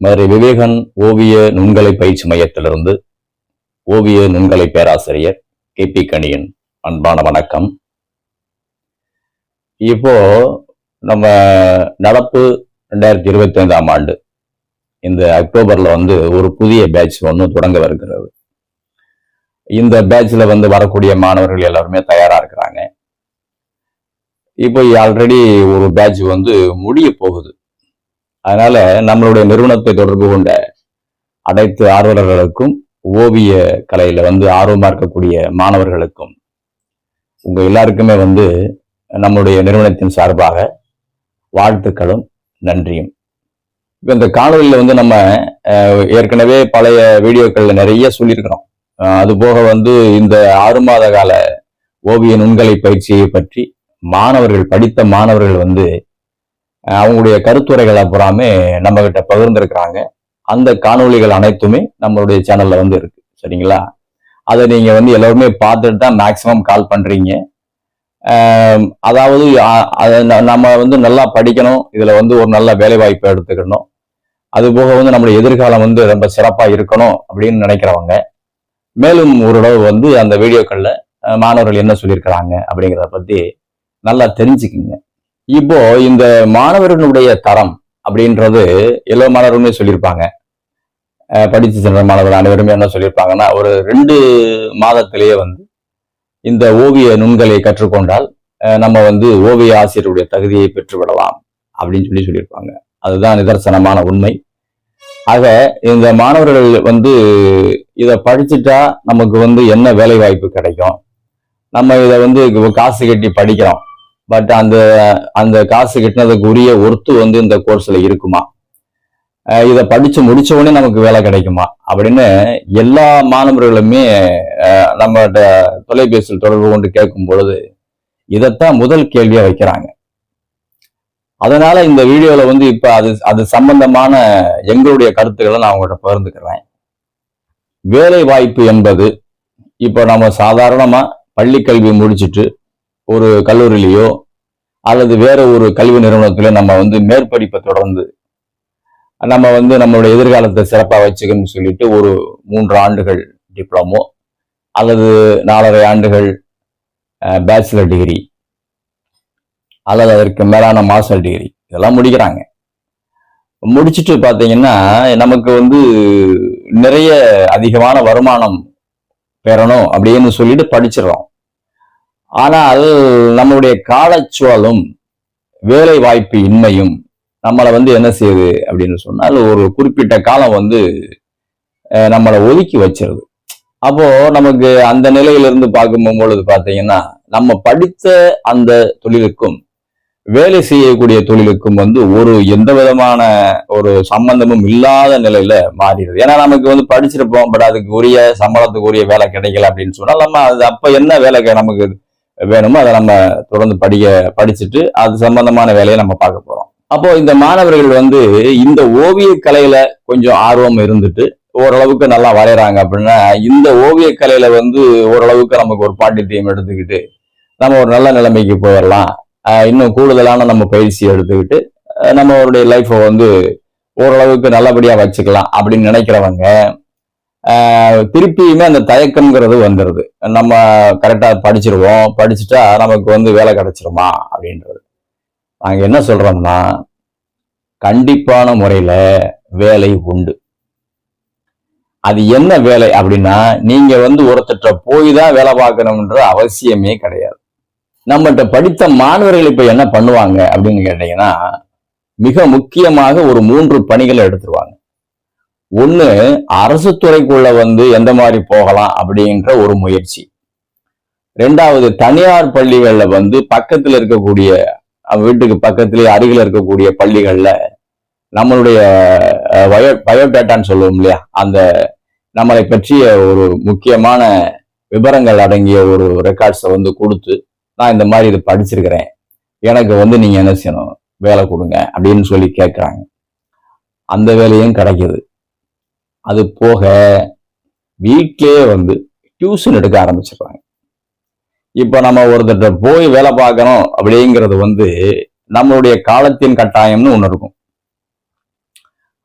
மதுரை விவேகன் ஓவிய நுண்கலை பயிற்சி மையத்திலிருந்து ஓவிய நுண்கலை பேராசிரியர் கே பி கணியன். அன்பான வணக்கம். இப்போ நம்ம நடப்பு ரெண்டாயிரத்தி இருபத்தி ஐந்தாம் ஆண்டு இந்த அக்டோபர்ல வந்து ஒரு புதிய பேட்ச் ஒன்று தொடங்க வருகிறது. இந்த பேட்ச்ல வந்து வரக்கூடிய மாணவர்கள் எல்லாருமே தயாரா இருக்கிறாங்க. இப்போ ஆல்ரெடி ஒரு பேட்ச் வந்து முடிய போகுது. அதனால நம்மளுடைய நிறுவனத்தை தொடர்பு கொண்ட அனைத்து ஆர்வலர்களுக்கும் ஓவிய கலையில வந்து ஆர்வமா இருக்கக்கூடிய மாணவர்களுக்கும் உங்க எல்லாருக்குமே வந்து நம்முடைய நிறுவனத்தின் சார்பாக வாழ்த்துக்களும் நன்றியும். இப்போ இந்த காணொலியில வந்து நம்ம அஹ், ஏற்கனவே பழைய வீடியோக்கள்ல நிறைய சொல்லியிருக்கிறோம். அது போக வந்து இந்த ஆறு மாத கால ஓவிய நுண்கலை பயிற்சியை பற்றி மாணவர்கள் படித்த மாணவர்கள் வந்து அவங்களுடைய கருத்துரைகளை அப்புறாமே நம்ம கிட்ட அந்த காணொளிகள் அனைத்துமே நம்மளுடைய சேனல்ல வந்து இருக்கு. சரிங்களா? அதை நீங்க வந்து எல்லோருமே பார்த்துட்டு தான் மேக்சிமம் கால் பண்றீங்க. அதாவது அதை ந- நம்ம வந்து நல்லா படிக்கணும். இதுல வந்து ஒரு நல்ல வேலை வாய்ப்பை எடுத்துக்கணும். அது போக வந்து நம்மளுடைய எதிர்காலம் வந்து ரொம்ப சிறப்பாக இருக்கணும் அப்படின்னு நினைக்கிறவங்க. மேலும் ஒரு வந்து அந்த வீடியோக்களில் மாணவர்கள் என்ன சொல்லியிருக்கிறாங்க அப்படிங்கிறத பற்றி நல்லா தெரிஞ்சுக்குங்க. இப்போ இந்த மாணவர்களுடைய தரம் அப்படின்றது எல்லா மாணவர்களுமே சொல்லியிருப்பாங்க. படித்து சென்ற மாணவர்கள் அனைவருமே என்ன சொல்லியிருப்பாங்கன்னா ஒரு ரெண்டு மாதத்திலேயே வந்து இந்த ஓவிய நுண்களை கற்றுக்கொண்டால் நம்ம வந்து ஓவிய ஆசிரியருடைய தகுதியை பெற்றுவிடலாம் அப்படின்னு சொல்லி சொல்லியிருப்பாங்க. அதுதான் நிதர்சனமான உண்மை. ஆக இந்த மாணவர்கள் வந்து இதை படிச்சுட்டா நமக்கு வந்து என்ன வேலை வாய்ப்பு கிடைக்கும்? நம்ம இதை வந்து காசு கட்டி படிக்கிறோம். பட் அந்த அந்த காசு கட்டினதுக்கு உரிய ஒர்த்து வந்து இந்த கோர்ஸில் இருக்குமா? இதை படித்து முடித்த உடனே நமக்கு வேலை கிடைக்குமா? அப்படின்னு எல்லா மாணவர்களுமே நம்மகிட்ட தொலைபேசியில் தொடர்பு கொண்டு கேட்கும் பொழுது இதைத்தான் முதல் கேள்வியாக வைக்கிறாங்க. அதனால இந்த வீடியோவில் வந்து இப்போ அது அது சம்பந்தமான எங்களுடைய கருத்துக்களை நான் உங்கள்கிட்ட பகிர்ந்துக்கிறேன். வேலை வாய்ப்பு என்பது இப்போ நம்ம சாதாரணமாக பள்ளி கல்வி முடிச்சிட்டு ஒரு கல்லூரியிலையோ அல்லது வேற ஒரு கல்வி நிறுவனத்திலோ நம்ம வந்து மேற்படிப்பை தொடர்ந்து நம்ம வந்து நம்மளுடைய எதிர்காலத்தை சிறப்பாக வச்சுக்கணும்னு சொல்லிட்டு ஒரு மூன்று ஆண்டுகள் டிப்ளமோ அல்லது நாலரை ஆண்டுகள் பேச்சுலர் டிகிரி அல்லது அதற்கு மேலான மாஸ்டர் டிகிரி இதெல்லாம் முடிக்கிறாங்க. முடிச்சிட்டு பார்த்தீங்கன்னா நமக்கு வந்து நிறைய அதிகமான வருமானம் பெறணும் அப்படின்னு சொல்லிட்டு படிச்சிடறோம். ஆனால் நம்மளுடைய காலச்சுவலும் வேலை வாய்ப்பு இன்மையும் நம்மளை வந்து என்ன செய்யுது அப்படின்னு சொன்னால் ஒரு குறிப்பிட்ட காலம் வந்து அஹ், நம்மளை ஒதுக்கி வச்சிருது. அப்போ நமக்கு அந்த நிலையிலிருந்து பார்க்கும் பொழுது பார்த்தீங்கன்னா நம்ம படித்த அந்த தொழிலுக்கும் வேலை செய்யக்கூடிய தொழிலுக்கும் வந்து ஒரு எந்த விதமான ஒரு சம்பந்தமும் இல்லாத நிலையில மாறிடுது. ஏன்னா நமக்கு வந்து படிச்சிருப்போம் பட் அதுக்கு உரிய சம்பளத்துக்கு உரிய வேலை கிடைக்கல அப்படின்னு சொன்னால் நம்ம அது அப்ப என்ன வேலை நமக்கு வேணுமோ அதை நம்ம தொடர்ந்து படிக்க படிச்சுட்டு அது சம்பந்தமான வேலையை நம்ம பார்க்க போறோம். அப்போ இந்த மாணவர்கள் வந்து இந்த ஓவிய கலையில கொஞ்சம் ஆர்வம் இருந்துட்டு ஓரளவுக்கு நல்லா வரைகிறாங்க அப்படின்னா இந்த ஓவிய கலையில வந்து ஓரளவுக்கு நமக்கு ஒரு பாண்டித்தியம் எடுத்துக்கிட்டு நம்ம ஒரு நல்ல நிலைமைக்கு போயிடலாம் இன்னும் கூடுதலான நம்ம பயிற்சி எடுத்துக்கிட்டு நம்மளுடைய லைஃப்பை வந்து ஓரளவுக்கு நல்லபடியா வச்சுக்கலாம் அப்படின்னு நினைக்கிறவங்க திருப்பியுமே அந்த தயக்கம்ங்கிறது வந்துடுது நம்ம கரெக்டா படிச்சிருவோம். படிச்சுட்டா நமக்கு வந்து வேலை கிடைச்சிருமா? அப்படின்றது. நாங்க என்ன சொல்றோம்னா கண்டிப்பான முறையில வேலை உண்டு. அது என்ன வேலை அப்படின்னா நீங்க வந்து ஒருத்தட்ட போய் தான் வேலை பார்க்கணும்ன்ற அவசியமே கிடையாது. நம்மகிட்ட படித்த மாணவர்கள் இப்ப என்ன பண்ணுவாங்க அப்படின்னு கேட்டீங்கன்னா மிக முக்கியமாக ஒரு மூன்று பணிகளை எடுத்துருவாங்க. ஒன்று அரசு துறைக்குள்ள வந்து எந்த மாதிரி போகலாம் அப்படின்ற ஒரு முயற்சி. ரெண்டாவது தனியார் பள்ளிகளில் வந்து பக்கத்தில் இருக்கக்கூடிய வீட்டுக்கு பக்கத்திலேயே அருகில் இருக்கக்கூடிய பள்ளிகளில் நம்மளுடைய பயோ பயோடேட்டான்னு சொல்லுவோம் இல்லையா? அந்த நம்மளை பற்றிய ஒரு முக்கியமான விவரங்கள் அடங்கிய ஒரு ரெக்கார்ட்ஸை வந்து கொடுத்து நான் இந்த மாதிரி இது படிச்சிருக்கிறேன். எனக்கு வந்து நீங்கள் என்ன செய்யணும்? வேலை கொடுங்க அப்படின்னு சொல்லி கேட்குறாங்க அந்த வேலையும் கிடைக்கிது. அது போக வீட்டிலேயே வந்து டியூஷன் எடுக்க ஆரம்பிச்சிடுறாங்க. இப்போ நம்ம ஒருத்தர்கிட்ட போய் வேலை பார்க்கணும் அப்படிங்கிறது வந்து நம்மளுடைய காலத்தின் கட்டாயம்னு ஒன்று இருக்கும்.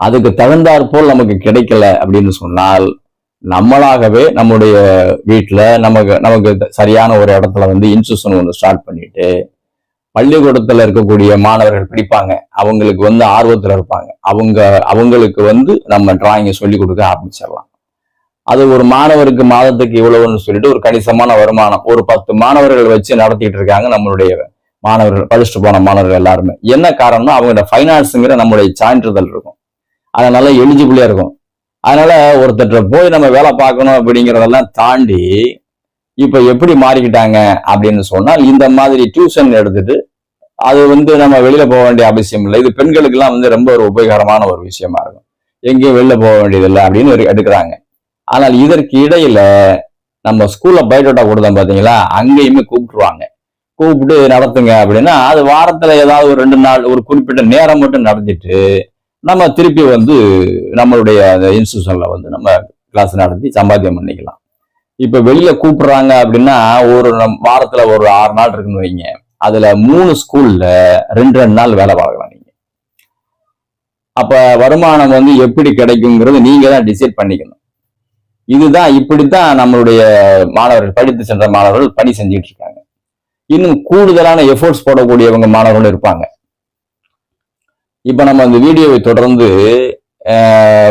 அதுக்கு தகுந்தாற்போல் நமக்கு கிடைக்கல அப்படின்னு சொன்னால் நம்மளாகவே நம்முடைய வீட்டில் நமக்கு நமக்கு சரியான ஒரு இடத்துல வந்து இன்ஸ்டியூஷன் ஒன்று ஸ்டார்ட் பண்ணிட்டு பள்ளிக்கூடத்துல இருக்கக்கூடிய மாணவர்கள் படிப்பாங்க. அவங்களுக்கு வந்து ஆர்வத்துல இருப்பாங்க. அவங்க அவங்களுக்கு வந்து நம்ம டிராயிங்கை சொல்லி கொடுக்க ஆரம்பிச்சிடலாம். அது ஒரு மாணவருக்கு மாதத்துக்கு இவ்வளவுன்னு சொல்லிட்டு ஒரு கணிசமான வருமானம். ஒரு பத்து மாணவர்கள் வச்சு நடத்திட்டு இருக்காங்க நம்மளுடைய மாணவர்கள் படிச்சுட்டு போன மாணவர்கள் எல்லாருமே. என்ன காரணம்னா அவங்களோட ஃபைனான்ஸுங்கிற நம்மளுடைய சான்றிதழ் இருக்கும். அதனால எலிஜிபிளா இருக்கும். அதனால ஒருத்தர் போய் நம்ம வேலை பார்க்கணும் அப்படிங்கிறதெல்லாம் தாண்டி இப்ப எப்படி மாறிக்கிட்டாங்க அப்படின்னு சொன்னால் இந்த மாதிரி டியூஷன் எடுத்துட்டு அது வந்து நம்ம வெளியில போக வேண்டிய அவசியம் இல்லை. இது பெண்களுக்கெல்லாம் வந்து ரொம்ப ஒரு உபயோகரமான ஒரு விஷயமா இருக்கும். எங்கேயும் வெளில போக வேண்டியதில்லை அப்படின்னு ஒரு எடுக்கிறாங்க. ஆனால் இதற்கு இடையில நம்ம ஸ்கூல்ல பயோடேட்டா கொடுத்தோம் பாத்தீங்களா அங்கேயுமே கூப்பிட்டுருவாங்க. கூப்பிட்டு நடத்துங்க அப்படின்னா அது வாரத்துல ஏதாவது ஒரு ரெண்டு நாள் ஒரு குறிப்பிட்ட நேரம் மட்டும் நடத்திட்டு நம்ம திருப்பி வந்து நம்மளுடைய அந்த இன்ஸ்டியூஷன்ல வந்து நம்ம கிளாஸ் நடத்தி சம்பாத்தியம் பண்ணிக்கலாம். இப்ப வெளியில கூப்பிடுறாங்க அப்படின்னா ஒரு வாரத்துல ஒரு ஆறு நாள் இருக்குன்னு வைங்க. அதுல மூணு ஸ்கூல்ல ரெண்டு ரெண்டு நாள் வேலை பார்க்கலாம் நீங்க. அப்ப வருமானம் வந்து எப்படி கிடைக்குங்கிறது நீங்க தான் டிசைட் பண்ணிக்கணும். இதுதான் இப்படித்தான் நம்மளுடைய மாணவர்கள் படித்து சென்ற மாணவர்கள் பணி செஞ்சுட்டு இருக்காங்க. இன்னும் கூடுதலான எஃபோர்ட்ஸ் போடக்கூடியவங்க மாணவர்கள் இருப்பாங்க. இப்ப நம்ம அந்த வீடியோவை தொடர்ந்து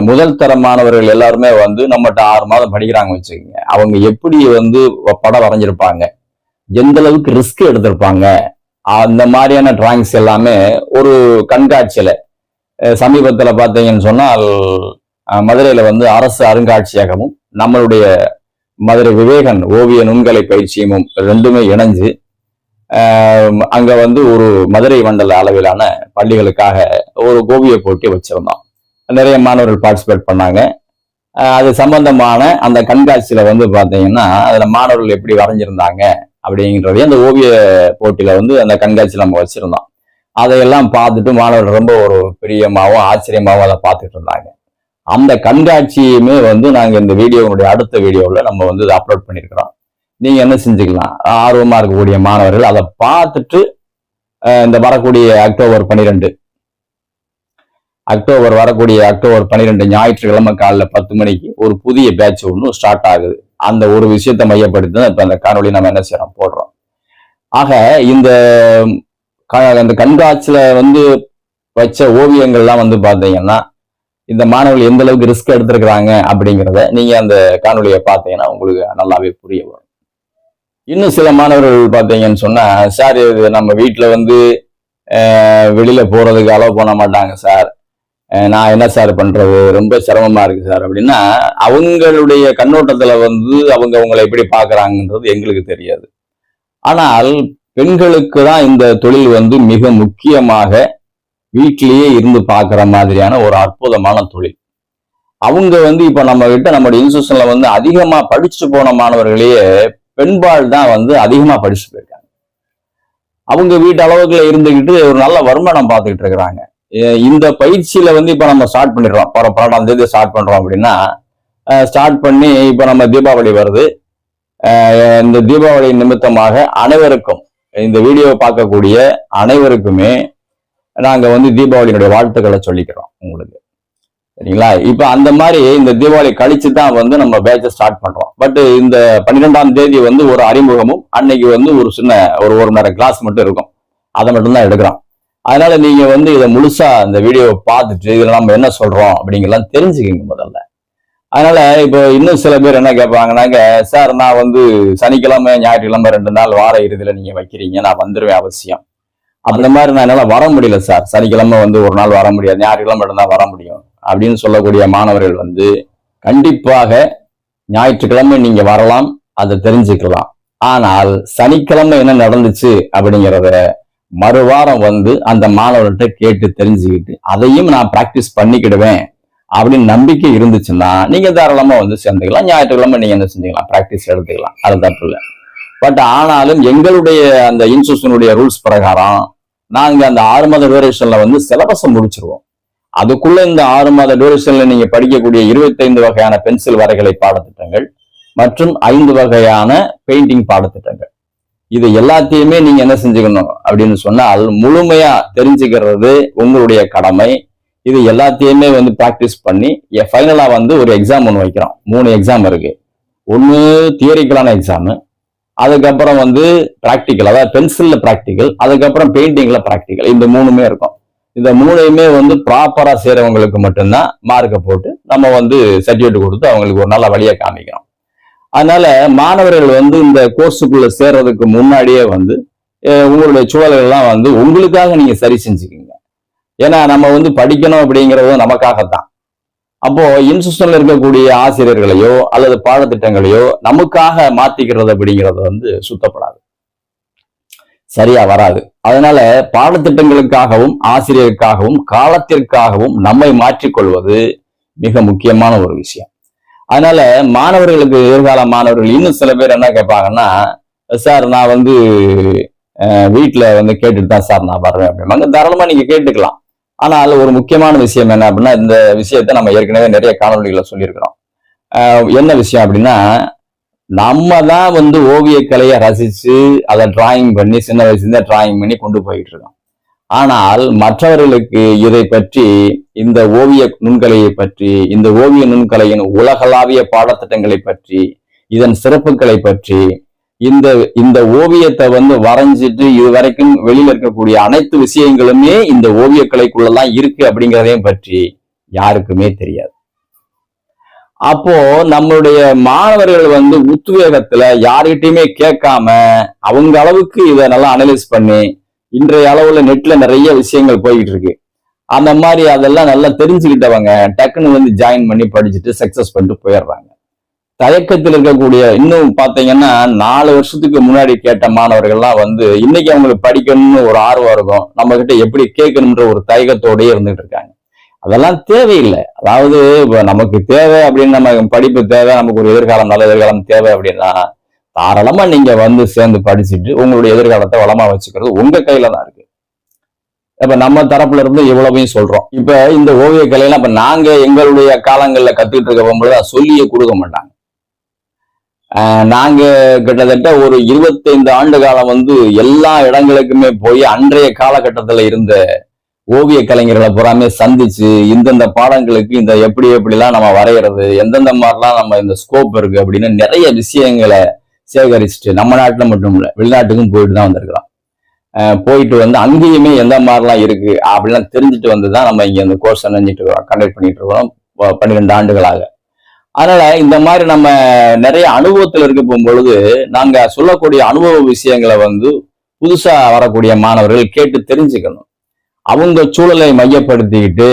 முதல் தர மாணவர்கள் எல்லாருமே வந்து நம்மகிட்ட ஆறு மாதம் படிக்கிறாங்க வச்சுக்கோங்க. அவங்க எப்படி வந்து படம் வரைஞ்சிருப்பாங்க? எந்த அளவுக்கு ரிஸ்க் எடுத்திருப்பாங்க? அந்த மாதிரியான டிராயிங்ஸ் எல்லாமே ஒரு கண்காட்சியில சமீபத்தில் பார்த்தீங்கன்னு சொன்னால் மதுரையில் மதுரையில வந்து அரசு அருங்காட்சியகமும் நம்மளுடைய மதுரை விவேகன் ஓவிய நுண்கலை பயிற்சியமும் ரெண்டுமே இணைஞ்சு அங்கே அங்க வந்து ஒரு மதுரை மண்டல அளவிலான பள்ளிகளுக்காக ஒரு ஓவிய போட்டி வச்சிருந்தோம். நிறைய மாணவர்கள் பார்ட்டிசிபேட் பண்ணாங்க. அது சம்பந்தமான அந்த கண்காட்சியில் வந்து பார்த்தீங்கன்னா அதில் மாணவர்கள் எப்படி வரைஞ்சிருந்தாங்க அப்படிங்கிறதையும் அந்த ஓவிய போட்டியில் வந்து அந்த கண்காட்சியில் நம்ம வச்சுருந்தோம். அதையெல்லாம் பார்த்துட்டு மாணவர்கள் ரொம்ப ஒரு பிரியமாகவும் ஆச்சரியமாகவும் அதை பார்த்துட்டு இருந்தாங்க. அந்த கண்காட்சியுமே வந்து நாங்கள் இந்த வீடியோனுடைய அடுத்த வீடியோவில் நம்ம வந்து இதை அப்லோட் பண்ணியிருக்கிறோம். நீங்கள் என்ன செஞ்சுக்கலாம்? ஆர்வமாக இருக்கக்கூடிய மாணவர்கள் அதை பார்த்துட்டு இந்த வரக்கூடிய அக்டோபர் பன்னிரெண்டு அக்டோபர் வரக்கூடிய அக்டோபர் பன்னிரெண்டு ஞாயிற்றுக்கிழமை காலைல பத்து மணிக்கு ஒரு புதிய பேட்ச் ஒன்று ஸ்டார்ட் ஆகுது. அந்த ஒரு விஷயத்தை மையப்படுத்தி தான் இப்போ அந்த காணொலி நம்ம என்ன செய்யறோம் போடுறோம். ஆக இந்த க- அந்த கண்காட்சியில வந்து வச்ச ஓவியங்கள்லாம் வந்து பார்த்தீங்கன்னா இந்த மாணவர்கள் எந்த அளவுக்கு ரிஸ்க் எடுத்திருக்கிறாங்க அப்படிங்கிறத நீங்க அந்த காணொலியை பார்த்தீங்கன்னா உங்களுக்கு நல்லாவே புரிய வரும். இன்னும் சில மாணவர்கள் பார்த்தீங்கன்னு சொன்னா சார் இது நம்ம வீட்டில் வந்து வெளியில் வெளியில போறதுக்கு அலோவ் பண்ண மாட்டாங்க சார். நான் என்ன சார் பண்றது? ரொம்ப சிரமமா இருக்கு சார். அப்படின்னா அவங்களுடைய கண்ணோட்டத்துல வந்து அவங்க அவங்களை எப்படி பாக்குறாங்கன்றது எங்களுக்கு தெரியாது. ஆனால் பெண்களுக்கு தான் இந்த தொழில் வந்து மிக முக்கியமாக வீட்டிலேயே இருந்து பார்க்குற மாதிரியான ஒரு அற்புதமான தொழில். அவங்க வந்து இப்போ நம்ம கிட்ட நம்மளுடைய இன்ஸ்டியூஷன்ல வந்து அதிகமா படிச்சுட்டு போன மாணவர்களையே பெண்பால் தான் வந்து அதிகமா படிச்சுட்டு போயிருக்காங்க. அவங்க வீட்டு அளவுக்குள்ள இருந்துகிட்டு ஒரு நல்ல வருமானம் பார்த்துக்கிட்டு இருக்கிறாங்க. இந்த பயிற்சியில வந்து இப்ப நம்ம ஸ்டார்ட் பண்ணிடுறோம். போற பன்னெண்டாம் தேதி ஸ்டார்ட் பண்றோம் அப்படின்னா ஸ்டார்ட் பண்ணி இப்ப நம்ம தீபாவளி வருது. இந்த தீபாவளி நிமித்தமாக அனைவருக்கும் இந்த வீடியோவை பார்க்கக்கூடிய அனைவருக்குமே நாங்க வந்து தீபாவளியினுடைய வாழ்த்துக்களை சொல்லிக்கிறோம் உங்களுக்கு. சரிங்களா? இப்ப அந்த மாதிரி இந்த தீபாவளி கழிச்சு தான் வந்து நம்ம பேட்சை ஸ்டார்ட் பண்றோம். பட் இந்த பன்னிரெண்டாம் தேதி வந்து ஒரு அறிமுகமும் அன்னைக்கு வந்து ஒரு சின்ன ஒரு ஒரு மணி நேரம் கிளாஸ் மட்டும் இருக்கும். அதை மட்டும் தான் எடுக்கிறோம். அதனால நீங்க வந்து இதை முழுசா இந்த வீடியோவை பார்த்துட்டு இதுல நம்ம என்ன சொல்றோம் அப்படிங்கலாம் தெரிஞ்சுக்கிங்க முதல்ல. அதனால இப்போ இன்னும் சில பேர் என்ன கேட்பாங்கன்னாக்க சார் நான் வந்து சனிக்கிழமை ஞாயிற்றுக்கிழமை ரெண்டு நாள் வார இறுதியில நீங்க வைக்கிறீங்க நான் வந்துருவேன் அவசியம். அந்த மாதிரி நான் என்னால வர முடியல சார் சனிக்கிழமை வந்து ஒரு நாள் வர முடியாது ஞாயிற்றுக்கிழமை மட்டும் தான் வர முடியும். அப்படின்னு சொல்லக்கூடிய மாணவர்கள் வந்து கண்டிப்பாக ஞாயிற்றுக்கிழமை நீங்க வரலாம் அதை தெரிஞ்சுக்கலாம். ஆனால் சனிக்கிழமை என்ன நடந்துச்சு அப்படிங்கிறத மறுவாரம் வந்து அந்த மாணவர்கிட்ட கேட்டு தெரிஞ்சுக்கிட்டு அதையும் நான் பிராக்டிஸ் பண்ணிக்கிடுவேன் அப்படின்னு நம்பிக்கை இருந்துச்சுன்னா நீங்க தாராளமா வந்து சேர்ந்துக்கலாம். ஞாயிற்றுக்கிழமை நீங்க என்ன செஞ்சுக்கலாம்? பிராக்டிஸ் எடுத்துக்கலாம். அது தப்பு இல்லை. பட் ஆனாலும் எங்களுடைய அந்த இன்ஸ்டியூஷனுடைய ரூல்ஸ் பிரகாரம் நாங்க அந்த ஆறு மாத டியூரேஷன்ல வந்து சிலபஸை முடிச்சிருவோம். அதுக்குள்ள இந்த ஆறு மாத டியூரேஷன்ல நீங்க படிக்கக்கூடிய இருபத்தைந்து வகையான பென்சில் வரைகலை பாடத்திட்டங்கள் மற்றும் ஐந்து வகையான பெயிண்டிங் பாடத்திட்டங்கள். இது எல்லாத்தையுமே நீங்க என்ன செஞ்சுக்கணும் அப்படின்னு சொன்னால் முழுமையா தெரிஞ்சுக்கிறது உங்களுடைய கடமை. இது எல்லாத்தையுமே வந்து ப்ராக்டிஸ் பண்ணி ஃபைனலா வந்து ஒரு எக்ஸாம் ஒன்று வைக்கிறோம். மூணு எக்ஸாம் இருக்கு. ஒன்று தியரிக்கலான எக்ஸாமு அதுக்கப்புறம் வந்து ப்ராக்டிக்கல் அதாவது பென்சிலில் ப்ராக்டிக்கல் அதுக்கப்புறம் பெயிண்டிங்கில் ப்ராக்டிக்கல் இந்த மூணுமே இருக்கும். இந்த மூணையுமே வந்து ப்ராப்பராக செய்கிறவங்களுக்கு மட்டும்தான் மார்க்கை போட்டு நம்ம வந்து சர்டிஃபிகேட் கொடுத்து அவங்களுக்கு ஒரு நல்ல வழியை காமிக்கிறோம். அதனால மாணவர்கள் வந்து இந்த கோர்ஸுக்குள்ள சேர்றதுக்கு முன்னாடியே வந்து உங்களுடைய சூழல்கள்லாம் வந்து உங்களுக்காக நீங்க சரி செஞ்சுக்கீங்க. ஏன்னா நம்ம வந்து படிக்கணும் அப்படிங்கிறதும் நமக்காகத்தான். அப்போ இன்ஸ்டியூஷன்ல இருக்கக்கூடிய ஆசிரியர்களையோ அல்லது பாடத்திட்டங்களையோ நமக்காக மாத்திக்கிறது அப்படிங்கிறது வந்து சுத்தப்படாது. சரியா வராது. அதனால பாடத்திட்டங்களுக்காகவும் ஆசிரியருக்காகவும் காலத்திற்காகவும் நம்மை மாற்றிக்கொள்வது மிக முக்கியமான ஒரு விஷயம். அதனால மாணவர்களுக்கு எதிர்கால மாணவர்கள் இன்னும் சில பேர் என்ன கேட்பாங்கன்னா சார் நான் வந்து வீட்டில் வந்து கேட்டுட்டு தான் சார் நான் வர்றேன். அப்படிம்பாங்க. தாராளமாக நீங்கள் கேட்டுக்கலாம். ஆனால் ஒரு முக்கியமான விஷயம் என்ன அப்படின்னா இந்த விஷயத்த நம்ம ஏற்கனவே நிறைய காணொலிகளை சொல்லியிருக்கிறோம். என்ன விஷயம் அப்படின்னா நம்ம தான் வந்து ஓவியக்கலையை ரசித்து அதை டிராயிங் பண்ணி சின்ன வயசுல டிராயிங் பண்ணி கொண்டு போயிட்டு இருக்கோம். ஆனால் மற்றவர்களுக்கு இதை பற்றி இந்த ஓவிய நுண்கலையை பற்றி இந்த ஓவிய நுண்கலையின் உலகளாவிய பாடத்திட்டங்களை பற்றி இதன் சிறப்புகளை பற்றி இந்த இந்த ஓவியத்தை வந்து வரைஞ்சிட்டு இது வரைக்கும் இருக்கக்கூடிய அனைத்து விஷயங்களுமே இந்த ஓவியக்கலைக்குள்ளதான் இருக்கு அப்படிங்கிறதையும் பற்றி யாருக்குமே தெரியாது. அப்போ நம்மளுடைய மாணவர்கள் வந்து உத்வேகத்துல யார்கிட்டயுமே கேட்காம அவங்க அளவுக்கு இதை நல்லா அனலைஸ் பண்ணி இன்றைய அளவுல நெட்ல நிறைய விஷயங்கள் போய்கிட்டு இருக்கு அந்த மாதிரி அதெல்லாம் நல்லா தெரிஞ்சுக்கிட்டவங்க டக்குன்னு வந்து ஜாயின் பண்ணி படிச்சுட்டு சக்சஸ் பண்ணிட்டு போயிடுறாங்க. தயக்கத்தில் இருக்கக்கூடிய இன்னும் பாத்தீங்கன்னா நாலு வருஷத்துக்கு முன்னாடி கேட்ட மாணவர்கள்லாம் வந்து இன்னைக்கு அவங்களுக்கு படிக்கணும்னு ஒரு ஆர்வம் இருக்கும். நம்ம கிட்ட எப்படி கேட்கணுன்ற ஒரு தயக்கத்தோடயே இருந்துட்டு இருக்காங்க. அதெல்லாம் தேவையில்லை. அதாவது இப்போ நமக்கு தேவை அப்படின்னு நம்ம படிப்பு தேவை நமக்கு ஒரு எதிர்காலம் நல்ல எதிர்காலம் தேவை அப்படின்னா தாராளமா நீங்க வந்து சேர்ந்து படிச்சுட்டு உங்களுடைய எதிர்காலத்தை வளமா வச்சுக்கிறது உங்க கையில தான் இருக்கு. இப்ப நம்ம தரப்புல இருந்து இவ்வளவையும் சொல்றோம். இப்ப இந்த ஓவிய கலையெல்லாம் இப்ப நாங்க எங்களுடைய காலங்கள்ல கத்துக்கிட்டு இருக்க போகும்போது அதை சொல்லியே கொடுக்க மாட்டாங்க. நாங்க கிட்டத்தட்ட ஒரு இருபத்தைந்து ஆண்டு காலம் வந்து எல்லா இடங்களுக்குமே போய் அன்றைய காலகட்டத்துல இருந்த ஓவிய கலைஞர்களை பூராமே சந்திச்சு இந்தந்த பாடங்களுக்கு இந்த எப்படி எப்படிலாம் நம்ம வரைகிறது எந்தெந்த மாதிரிலாம் நம்ம இந்த ஸ்கோப் இருக்கு அப்படின்னு நிறைய விஷயங்களை சேகரிச்சுட்டு நம்ம நாட்டில் மட்டும் இல்லை வெளிநாட்டுக்கும் போயிட்டு தான் வந்திருக்கிறோம். போயிட்டு வந்து அங்கேயுமே எந்த மாதிரிலாம் இருக்கு அப்படிலாம் தெரிஞ்சுட்டு வந்து தான் நம்ம இங்க அந்த கோர்ஸ் நினைஞ்சிட்டு இருக்கிறோம் கண்டக்ட் பண்ணிட்டு இருக்கிறோம் பன்னிரெண்டு ஆண்டுகளாக. அதனால இந்த மாதிரி நம்ம நிறைய அனுபவத்துல இருக்க போகும்பொழுது நாங்க சொல்லக்கூடிய அனுபவ விஷயங்களை வந்து புதுசா வரக்கூடிய மாணவர்கள் கேட்டு தெரிஞ்சுக்கணும். அவங்க சூழலை மையப்படுத்திக்கிட்டு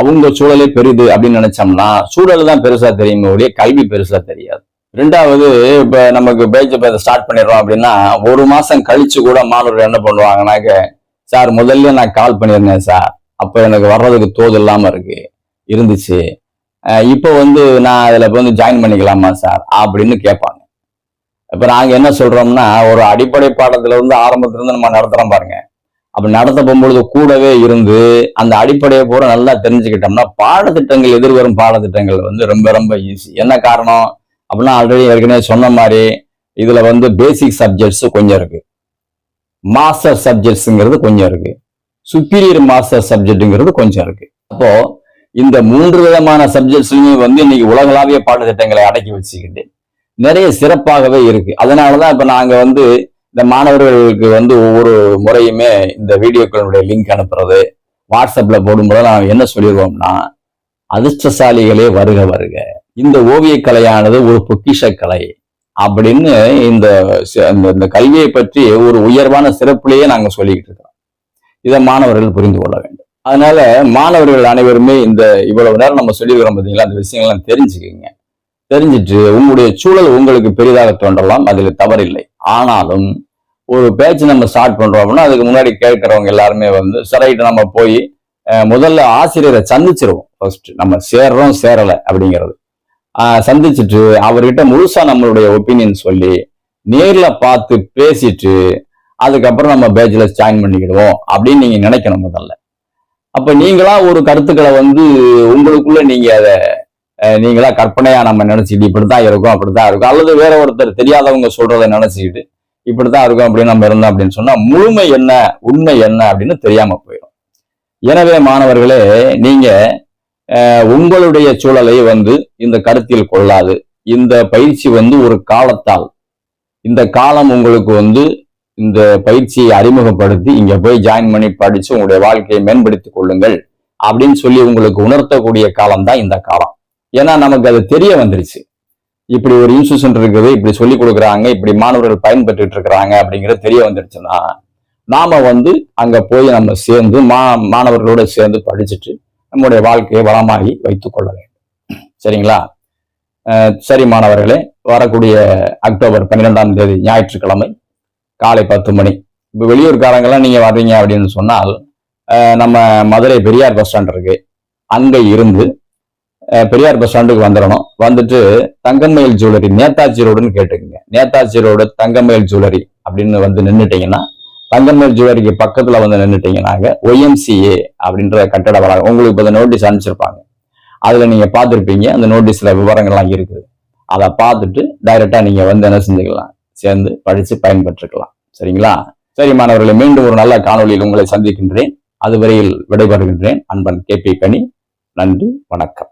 அவங்க சூழலே பெரிது அப்படின்னு நினைச்சோம்னா சூழல் தான் பெருசா தெரியுமே ஒழிய கல்வி பெருசா தெரியாது. ரெண்டாவது இப்ப நமக்கு பேஜ் இப்ப ஸ்டார்ட் பண்ணிடுறோம் அப்படின்னா ஒரு மாசம் கழிச்சு கூட மாணவர்கள் என்ன பண்ணுவாங்கன்னாக்க சார் முதல்ல நான் கால் பண்ணியிருந்தேன் சார். அப்ப எனக்கு வர்றதுக்கு தோது இல்லாம இருக்கு. இருந்துச்சு. இப்போ வந்து நான் அதில் இப்போ வந்து ஜாயின் பண்ணிக்கலாமா சார்? அப்படின்னு கேட்பாங்க. இப்போ நாங்கள் என்ன சொல்றோம்னா ஒரு அடிப்படை பாடத்துல இருந்து ஆரம்பத்துல இருந்து நம்ம நடத்துகிறோம் பாருங்க. அப்போ நடத்த போகும்பொழுது கூடவே இருந்து அந்த அடிப்படையை பூரா நல்லா தெரிஞ்சுக்கிட்டோம்னா பாடத்திட்டங்கள் எதிர்வரும் பாடத்திட்டங்கள் வந்து ரொம்ப ரொம்ப ஈஸி என்ன காரணம்? அப்படின்னா ஆல்ரெடி ஏற்கனவே சொன்ன மாதிரி இதுல வந்து பேசிக் சப்ஜெக்ட்ஸ் கொஞ்சம் இருக்கு. மாஸ்டர் சப்ஜெக்ட்ஸுங்கிறது கொஞ்சம் இருக்கு. சுப்பீரியர் மாஸ்டர் சப்ஜெக்ட்டுங்கிறது கொஞ்சம் இருக்கு. அப்போ இந்த மூன்று விதமான சப்ஜெக்ட்ஸ்லையும் வந்து இன்னைக்கு உலகளாவிய பாடத்திட்டங்களை அடக்கி வச்சுக்கிட்டு நிறைய சிறப்பாகவே இருக்கு. அதனாலதான் இப்ப நாங்க வந்து இந்த மாணவர்களுக்கு வந்து ஒவ்வொரு முறையுமே இந்த வீடியோக்களுடைய லிங்க் அனுப்புறது வாட்ஸ்அப்ல போடும்போது நான் என்ன சொல்லிடுவோம்னா அதிர்ஷ்டசாலிகளே வருக வருக. இந்த ஓவியக் கலையானது ஒரு பொக்கிஷ கலை அப்படின்னு இந்த இந்த- இந்த கல்வியை பற்றி ஒரு உயர்வான சிறப்புலேயே நாங்க சொல்லிக்கிட்டு இருக்கிறோம். இதை மாணவர்கள் புரிந்து கொள்ள வேண்டும். அதனால மாணவர்கள் அனைவருமே இந்த இவ்வளவு நேரம் நம்ம சொல்லியிருக்கிறோம் பார்த்தீங்களா அந்த விஷயங்கள்லாம் தெரிஞ்சுக்கங்க. தெரிஞ்சிட்டு உங்களுடைய சூழல் உங்களுக்கு பெரிதாக தோன்றலாம் அதில் தவறில்லை. ஆனாலும் ஒரு பேச்சு நம்ம ஸ்டார்ட் பண்றோம் அப்படின்னா அதுக்கு முன்னாடி கேட்கிறவங்க எல்லாருமே வந்து சரிட்டு நம்ம போய் முதல்ல ஆசிரியரை சந்திச்சிருவோம். ஃபர்ஸ்ட் நம்ம சேர்றோம் சேரலை அப்படிங்கிறது. சந்திச்சுட்டு அவர்கிட்ட முழுசா நம்மளுடைய ஒப்பீனியன் சொல்லி நேர்ல பார்த்து பேசிட்டு அதுக்கப்புறம் நம்ம பேச்சுல ஜாயின் பண்ணிக்கிடுவோம் அப்படின்னு நீங்க நினைக்கணும் முதல்ல. அப்ப நீங்களா ஒரு கருத்துக்களை வந்து உங்களுக்குள்ள நீங்க அதை நீங்களா கற்பனையா நம்ம நினைச்சிட்டு இப்படித்தான் இருக்கும் அப்படித்தான் இருக்கும். அல்லது வேற ஒருத்தர் தெரியாதவங்க சொல்றதை நினைச்சுக்கிட்டு இப்படித்தான் இருக்கும் அப்படின்னு நம்ம இருந்தோம் அப்படின்னு சொன்னா முழுமை என்ன உண்மை என்ன அப்படின்னு தெரியாம போயிடும் எனவே மாணவர்களே நீங்க உங்களுடைய சூழலை வந்து இந்த கருத்தில் கொள்ளாது. இந்த பயிற்சி வந்து ஒரு காலத்தால். இந்த காலம் உங்களுக்கு வந்து இந்த பயிற்சியை அறிமுகப்படுத்தி இங்க போய் ஜாயின் பண்ணி படிச்சு உங்களுடைய வாழ்க்கையை மேம்படுத்திக் கொள்ளுங்கள் அப்படின்னு சொல்லி உங்களுக்கு உணர்த்தக்கூடிய காலம் தான் இந்த காலம். ஏன்னா நமக்கு அது தெரிய வந்துருச்சு. இப்படி ஒரு இன்ஸ்டியூஷன் இருக்குது இப்படி சொல்லி கொடுக்குறாங்க இப்படி மாணவர்கள் பயன்பெற்றுட்டு இருக்கிறாங்க அப்படிங்கிறது தெரிய வந்துருச்சுன்னா நாம வந்து அங்க போய் நம்ம சேர்ந்து மா மாணவர்களோட சேர்ந்து படிச்சுட்டு நம்முடைய வாழ்க்கையை வளமாகி வைத்துக் கொள்ள வேண்டும். சரிங்களா? சரி மாணவர்களே வரக்கூடிய அக்டோபர் பன்னிரெண்டாம் தேதி ஞாயிற்றுக்கிழமை காலை பத்து மணி. இப்போ வெளியூர்காரங்கெல்லாம் நீங்கள் வர்றீங்க அப்படின்னு சொன்னால் நம்ம மதுரை பெரியார் பஸ் ஸ்டாண்ட் இருக்கு. அங்கே இருந்து பெரியார் பஸ் ஸ்டாண்டுக்கு வந்துடணும் வந்துட்டு தங்கமயில் ஜுவல்லரி நேதாஜி ரோடுன்னு கேட்டுக்கோங்க. நேதாஜி ரோடு தங்கமயில் ஜுவல்லரி அப்படின்னு வந்து நின்றுட்டீங்கன்னா தங்கமயில் ஜுவல்லரிக்கு பக்கத்துல வந்து நின்றுட்டீங்கன்னாங்க ஒய்எம்சிஏ அப்படின்ற கட்டட வளாகம். உங்களுக்கு இப்போ நோட்டீஸ் அனுப்பிச்சிருப்பாங்க. அதுல நீங்க பார்த்துருப்பீங்க அந்த நோட்டீஸ்ல விவரங்கள்லாம் இருக்குது. அதை பார்த்துட்டு டைரக்டா நீங்க வந்து என்ன செஞ்சுக்கலாம்? சேர்ந்து படிச்சு பயன்பெற்றுக்கலாம். சரிங்களா? சரி மாணவர்களை மீண்டும் ஒரு நல்ல காணொளியில் உங்களை சந்திக்கின்றேன். அதுவரையில் விடைபெறுகின்றேன். அன்பன் கே பி கனி. நன்றி வணக்கம்.